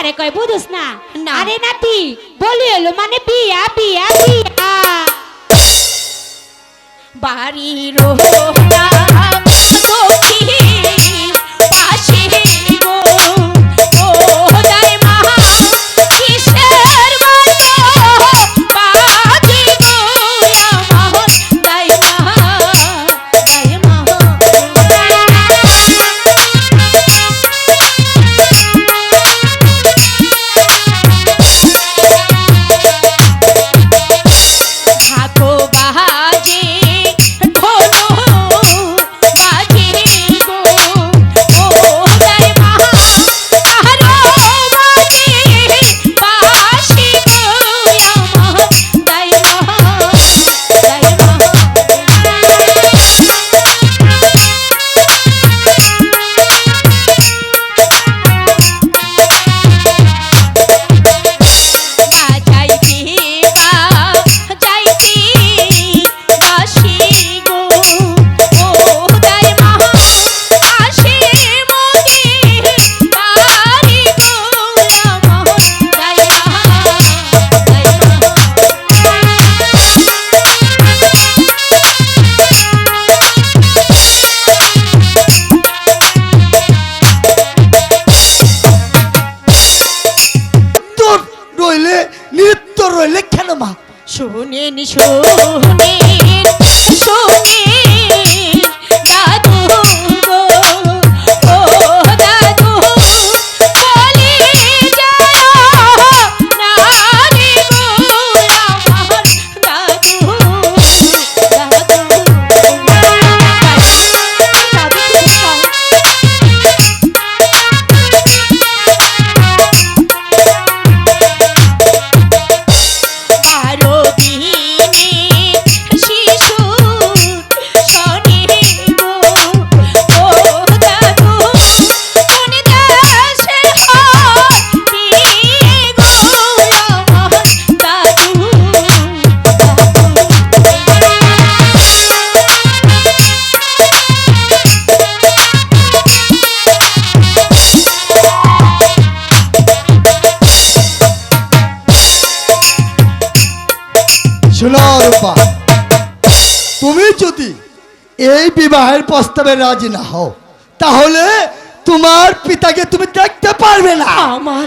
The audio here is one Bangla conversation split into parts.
কারে কয় বুঝুস না। আরে নাতি বলি হলো মানে বিয়া বিয়া বিয়া। বাড়ি রোহা শুনেন শুনেন শুনেন। তুমি যদি এই বিবাহের প্রস্তাবে রাজি না হও তাহলে তোমার পিতাকে তুমি দেখতে পারবে না। আমার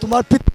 তোমার পিতা